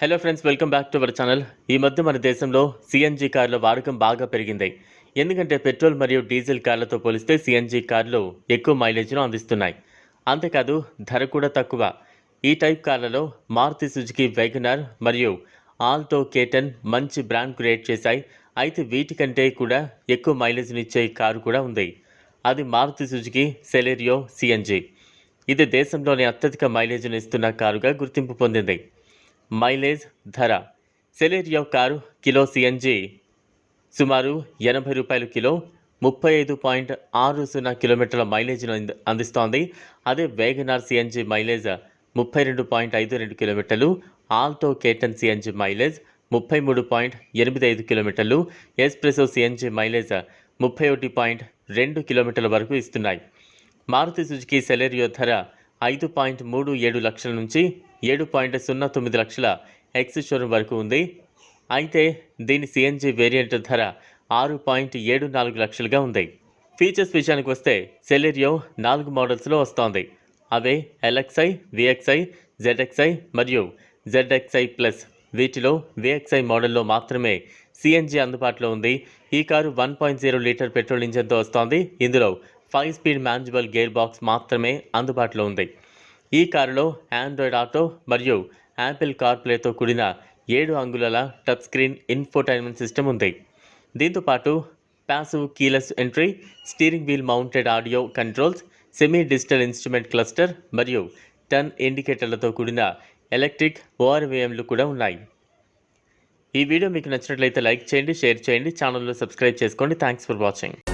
Hello friends welcome back to our channel ఈ మధ్య మన దేశంలో సిఎన్జి కార్ల వాడకం బాగా పెరిగింది. ఎందుకంటే పెట్రోల్ మరియు డీజిల్ కార్లతో పోలిస్తే సిఎన్జి కార్లు ఎక్కువ మైలేజ్ను అందిస్తున్నాయి. అంతేకాదు ధర కూడా తక్కువ. ఈ టైప్ కార్లలో మారుతి సుజుకి వెగనర్ మరియు ఆల్టో కేటన్ మంచి బ్రాండ్ క్రియేట్ చేశాయి. అయితే వీటికంటే కూడా ఎక్కువ మైలేజ్నిచ్చే కారు కూడా ఉంది. అది మారుతి సుజుకి సెలెరియో సిఎన్జి ఇది దేశంలోని అత్యధిక మైలేజ్ను ఇస్తున్న కారుగా గుర్తింపు పొందింది. మైలేజ్ ధర. సెలేరియో కారు కిలో సిఎన్జి సుమారు ఎనభై రూపాయలు కిలో ముప్పై ఐదు పాయింట్ ఆరు సున్నా కిలోమీటర్ల మైలేజ్ను అంది- అందిస్తోంది. అదే వేగనార్ సిఎన్జి మైలేజ్ ముప్పై రెండు పాయింట్ ఐదు రెండు కిలోమీటర్లు ఆల్టో కేటన్ సిఎన్జి మైలేజ్ ముప్పై మూడు పాయింట్ ఎనిమిది ఐదు కిలోమీటర్లు ఎస్ప్రెసో సిఎన్జి మైలేజ్ ముప్పై ఒకటి పాయింట్ రెండు కిలోమీటర్ల వరకు ఇస్తున్నాయి. మారుతి సుజుకి సెలెరియో ధర ఐదు పాయింట్ మూడు ఏడు లక్షల నుంచి ఏడు పాయింట్ సున్నా తొమ్మిది లక్షల ఎక్స్ షోరూమ్ వరకు ఉంది. అయితే దీని సిఎన్జి వేరియంట్ ధర ఆరు పాయింట్ ఏడు నాలుగు లక్షలుగా ఉంది. ఫీచర్స్ విషయానికి వస్తే సెలెరియో నాలుగు మోడల్స్లో వస్తోంది. అవే ఎల్ఎక్స్ఐ విఎక్స్ఐ జెడ్ఎక్స్ఐ మరియు జెడ్ఎక్స్ఐ ప్లస్. వీటిలో విఎక్స్ఐ మోడల్లో మాత్రమే సిఎన్జి అందుబాటులో ఉంది. ఈ car one point zero litre petrol ఇంజన్తో వస్తోంది. ఇందులో five speed manageable gear box మాత్రమే అందుబాటులో ఉంది. ఈ కారులో ఆండ్రాయిడ్ ఆటో మరియు యాపిల్ కార్ప్లేతో కూడిన ఏడు అంగుళాల టచ్ స్క్రీన్ ఇన్ఫోటైన్మెంట్ సిస్టమ్ ఉంది. దీంతో పాటు passive keyless entry steering wheel mounted audio controls semi digital instrument cluster మరియు టర్న్ ఇండికేటర్లతో కూడిన ఎలక్ట్రిక్ ఓఆర్వేఎంలు కూడా ఉన్నాయి. ఈ వీడియో మీకు నచ్చినట్లయితే లైక్ చేయండి షేర్ చేయండి ఛానల్లో సబ్స్క్రైబ్ చేసుకోండి. Thanks for watching.